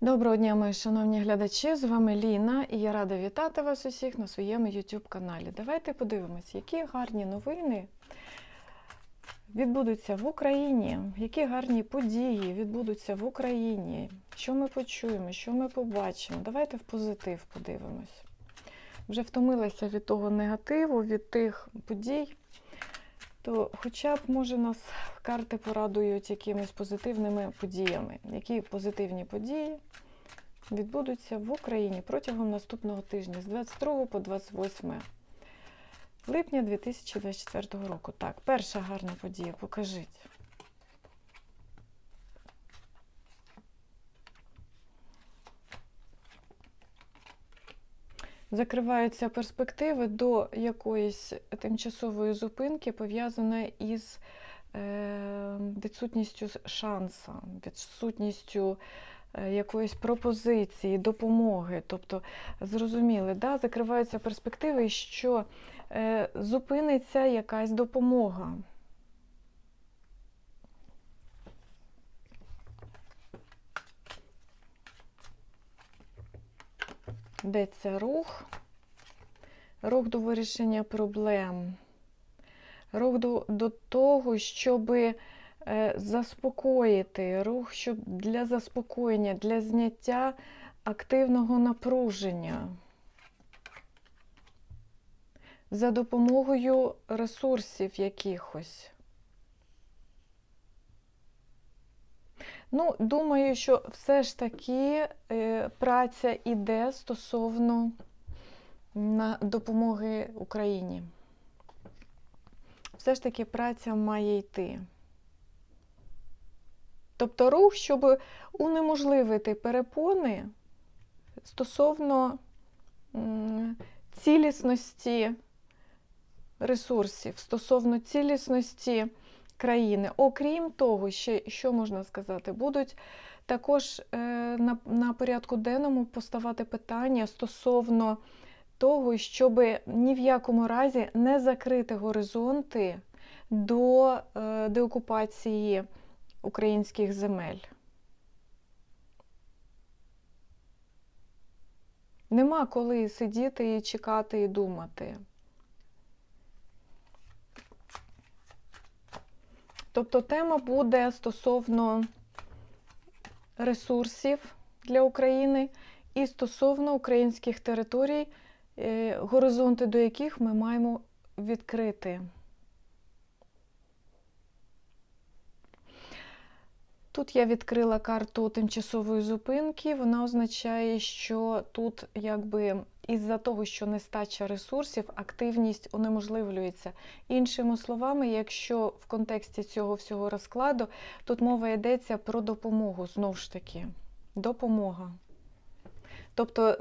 Доброго дня, мої шановні глядачі! З вами Ліна, і я рада вітати вас усіх на своєму YouTube каналі. Давайте подивимось, які гарні новини відбудуться в Україні, які гарні події відбудуться в Україні, що ми почуємо, що ми побачимо. Давайте в позитив подивимось. Вже втомилася від того негативу, від тих подій. То хоча б, може, нас карти порадують якимись позитивними подіями. Які позитивні події відбудуться в Україні протягом наступного тижня з 22 по 28 липня 2024 року. Так, перша гарна подія, покажіть. Закриваються перспективи до якоїсь тимчасової зупинки, пов'язаної із е, відсутністю шанса, відсутністю е, якоїсь пропозиції, допомоги. Тобто, зрозуміли, да, закриваються перспективи, що е, зупиниться якась допомога. Йдеться рух, рух до вирішення проблем, рух до, до того, щоб е, заспокоїти, рух щоб для заспокоєння, для зняття активного напруження. За допомогою ресурсів якихось. Ну, думаю, що все ж таки е, праця іде стосовно на допомоги Україні. Все ж таки праця має йти. Тобто рух, щоб унеможливити перепони стосовно цілісності ресурсів, стосовно цілісності країни. Окрім того, ще що можна сказати, будуть також е, на, на порядку денному поставати питання стосовно того, щоб ні в якому разі не закрити горизонти до е, деокупації українських земель. Нема коли сидіти і чекати і думати. Тобто тема буде стосовно ресурсів для України і стосовно українських територій, е, горизонти до яких ми маємо відкрити. Тут я відкрила карту тимчасової зупинки. Вона означає, що тут, якби із-за того, що нестача ресурсів, активність унеможливлюється. Іншими словами, якщо в контексті цього всього розкладу, тут мова йдеться про допомогу знову ж таки. Допомога. Тобто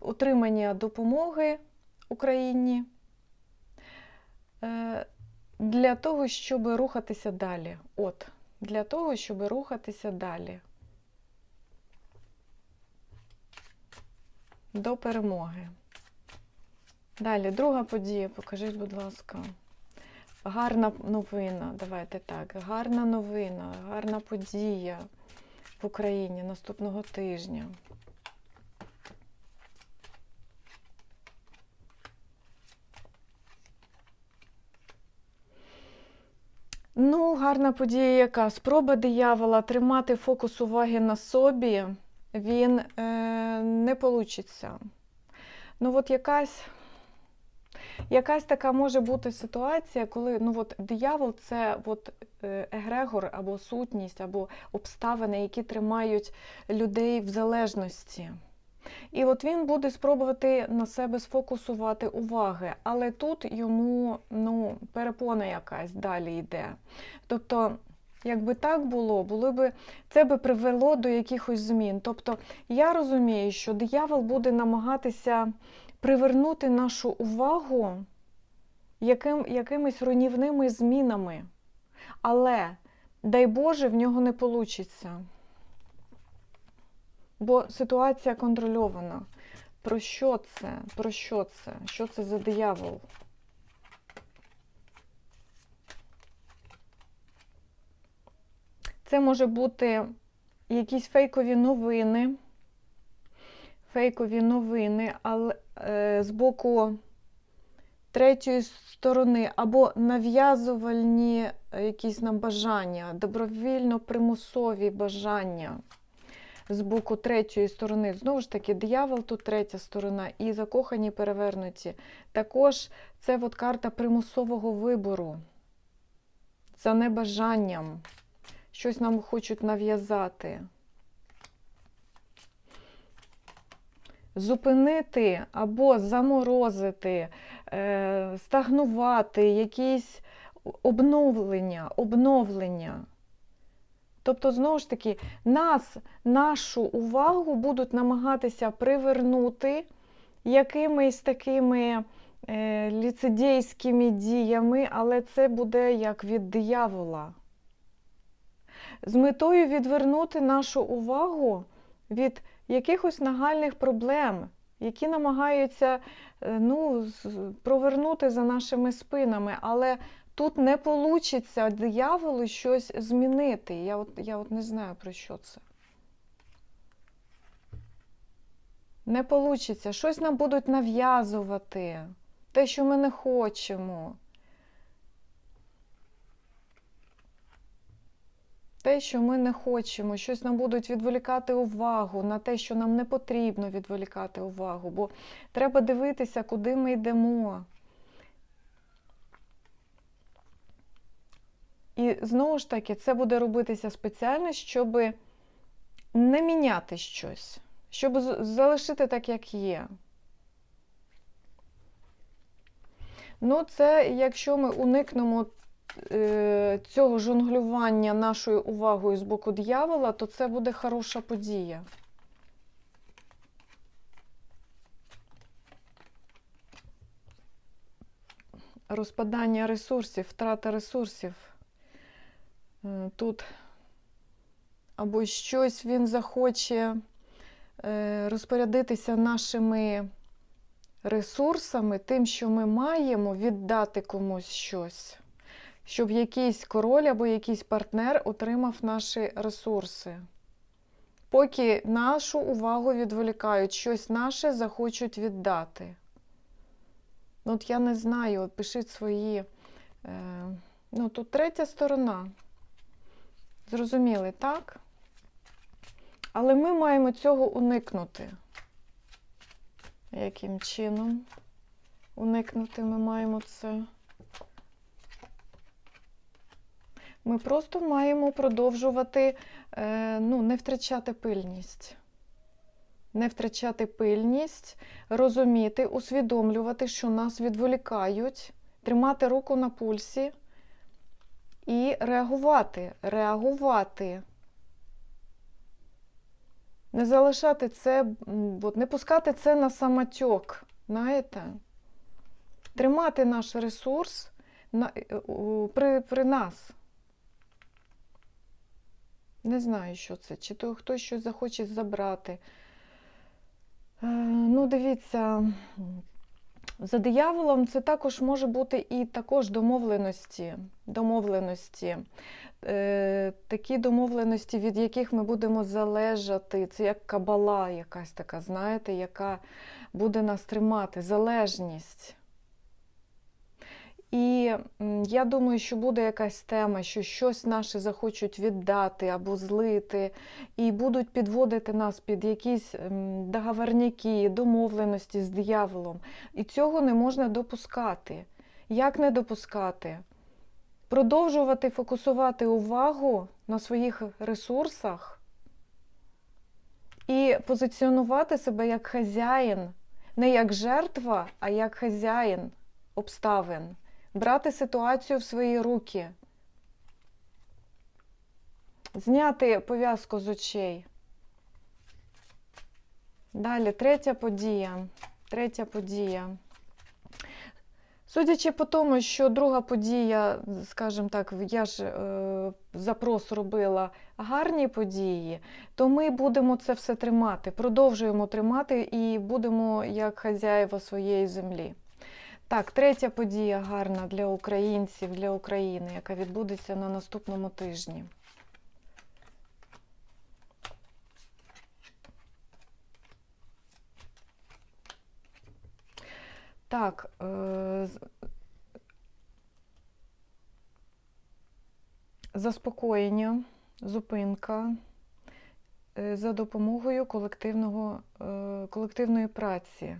отримання допомоги Україні е, для того, щоб рухатися далі. От для того, щоб рухатися далі. До перемоги. Далі, друга подія, покажіть, будь ласка. Гарна новина, давайте так. Гарна новина, гарна подія в Україні наступного тижня. Ну, гарна подія яка? Спроба диявола тримати фокус уваги на собі, він е, не получиться. Ну, от якась, якась така може бути ситуація, коли ну, от, диявол це от, е, егрегор або сутність, або обставини, які тримають людей в залежності. І от він буде спробувати на себе сфокусувати уваги, але тут йому ну, перепона якась далі йде. Тобто, якби так було, було би, це би привело до якихось змін. Тобто, я розумію, що диявол буде намагатися привернути нашу увагу яким, якимись руйнівними змінами. Але, дай Боже, в нього не вийде. Бо ситуація контрольована. Про що це? Про що це? Що це за диявол? Це може бути якісь фейкові новини, фейкові новини, але е, з боку третьої сторони, або нав'язувальні е, якісь нам бажання, добровільно примусові бажання з боку третьої сторони. Знову ж таки, диявол тут третя сторона, і закохані перевернуті. Також це от карта примусового вибору. За небажанням. Щось нам хочуть нав'язати. Зупинити або заморозити, е, стагнувати, якісь обновлення, обновлення. Тобто, знову ж таки, нас, нашу увагу будуть намагатися привернути якимись такими е, ліцедейськими діями, але це буде як від диявола. З метою відвернути нашу увагу від якихось нагальних проблем, які намагаються е, ну, провернути за нашими спинами, але тут не вийде дияволу щось змінити. Я от, я от не знаю про що це. Не вийде. Щось нам будуть нав'язувати, те, що ми не хочемо. Те, що ми не хочемо, щось нам будуть відволікати увагу на те, що нам не потрібно відволікати увагу, бо треба дивитися, куди ми йдемо. І знову ж таки, це буде робитися спеціально, щоб не міняти щось, щоб залишити так, як є. Ну, це якщо ми уникнемо цього жонглювання нашою увагою з боку диявола, то це буде хороша подія. Розпадання ресурсів, втрата ресурсів. Е, Тут або щось він захоче е, розпорядитися нашими ресурсами, тим, що ми маємо, віддати комусь щось, щоб якийсь король або якийсь партнер отримав наші ресурси. Поки нашу увагу відволікають, щось наше захочуть віддати. Ну, От я не знаю, от пишіть свої. Е, ну, тут третя сторона. Зрозуміли, так? Але ми маємо цього уникнути. Яким чином уникнути ми маємо це? Ми просто маємо продовжувати, е, ну, не втрачати пильність. Не втрачати пильність, розуміти, усвідомлювати, що нас відволікають, тримати руку на пульсі і реагувати, реагувати. Не залишати це, от, не пускати це на самотьок, знаєте? Тримати наш ресурс на, е, при, при нас. Не знаю, що це. Чи то хтось щось захоче забрати. Е, ну, дивіться, за дияволом це також може бути і також домовленості. домовленості. Е, такі домовленості, від яких ми будемо залежати. Це як кабала якась така, знаєте, яка буде нас тримати, залежність. І я думаю, що буде якась тема, що щось наше захочуть віддати або злити, і будуть підводити нас під якісь м, договорняки, домовленості з дияволом. І цього не можна допускати. Як не допускати? Продовжувати фокусувати увагу на своїх ресурсах і позиціонувати себе як хазяїн, не як жертва, а як хазяїн обставин. Брати ситуацію в свої руки. Зняти пов'язку з очей. Далі, третя подія. Третя подія. Судячи по тому, що друга подія, скажімо так, я ж е, запрос робила гарні події, то ми будемо це все тримати, продовжуємо тримати і будемо як хазяїва своєї землі. Так, третя подія гарна для українців, для України, яка відбудеться на наступному тижні. Так, е заспокоєння, зупинка е за допомогою колективного, е колективної праці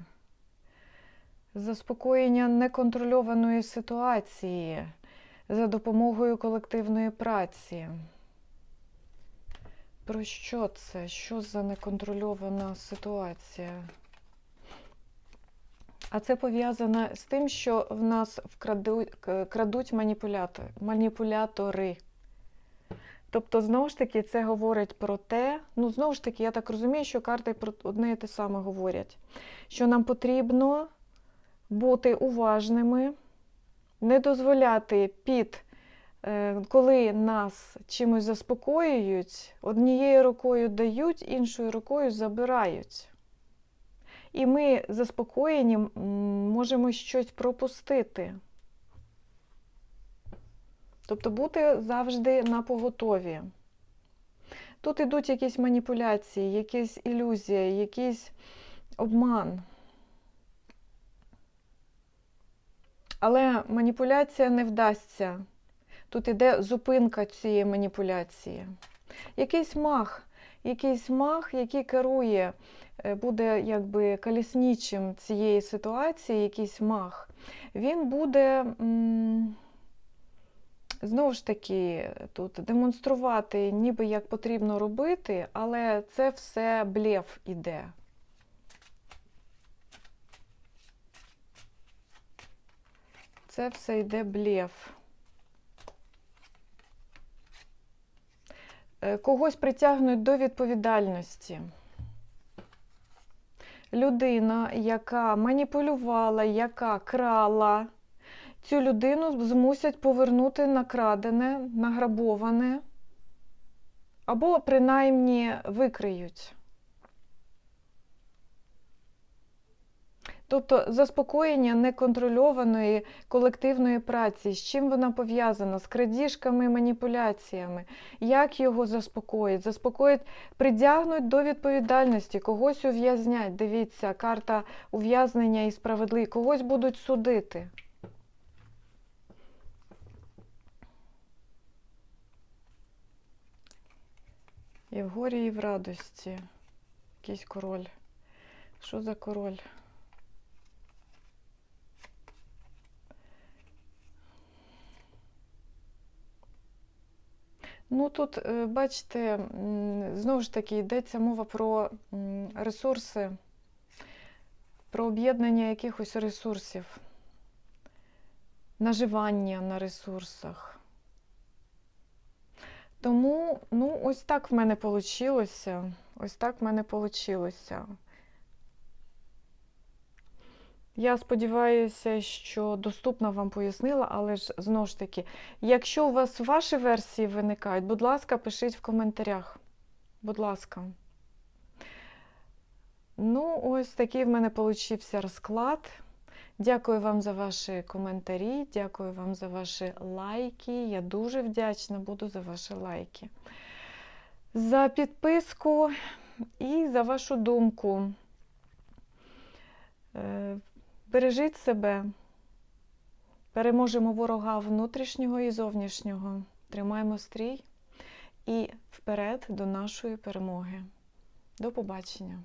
заспокоєння неконтрольованої ситуації за допомогою колективної праці. Про що це? Що за неконтрольована ситуація? А це пов'язано з тим, що в нас вкрадуть, крадуть маніпулятори, маніпулятори. Тобто, знову ж таки, це говорить про те, ну, знову ж таки, я так розумію, що карти про одне і те саме говорять, що нам потрібно бути уважними, не дозволяти під, е, коли нас чимось заспокоюють, однією рукою дають, іншою рукою забирають. І ми заспокоєні можемо щось пропустити. Тобто бути завжди на поготові. Тут ідуть якісь маніпуляції, якісь ілюзії, якийсь обман. Але маніпуляція не вдасться. Тут іде зупинка цієї маніпуляції. Якийсь мах, якийсь мах, який керує, е, буде якби колісничим цієї ситуації, якийсь мах, він буде. Знову ж таки, тут демонструвати, ніби як потрібно робити, але це все блеф іде. Це все йде блеф. Е, Когось притягнуть до відповідальності. Людина, яка маніпулювала, яка крала, цю людину змусять повернути накрадене, награбоване, або принаймні викриють. Тобто заспокоєння неконтрольованої колективної праці, з чим вона пов'язана? З крадіжками, маніпуляціями. Як його заспокоїть? Заспокоїть, притягнуть до відповідальності, когось ув'язнять. Дивіться, карта ув'язнення і справедливість, когось будуть судити. І в горі, і в радості. Якийсь король. Що за король? Ну тут, е, бачите, знову ж таки йдеться мова про ресурси, про об'єднання якихось ресурсів, наживання на ресурсах. Тому, ну, ось так в мене вийшло. Ось так в мене вийшло. Я сподіваюся, що доступно вам пояснила, але ж знову ж таки, якщо у вас ваші версії виникають, будь ласка, пишіть в коментарях. Будь ласка. Ну, ось такий в мене получився розклад. Дякую вам за ваші коментарі, дякую вам за ваші лайки. Я дуже вдячна буду за ваші лайки. За підписку і за вашу думку. Бережіть себе, переможемо ворога внутрішнього і зовнішнього. Тримаємо стрій і вперед до нашої перемоги. До побачення!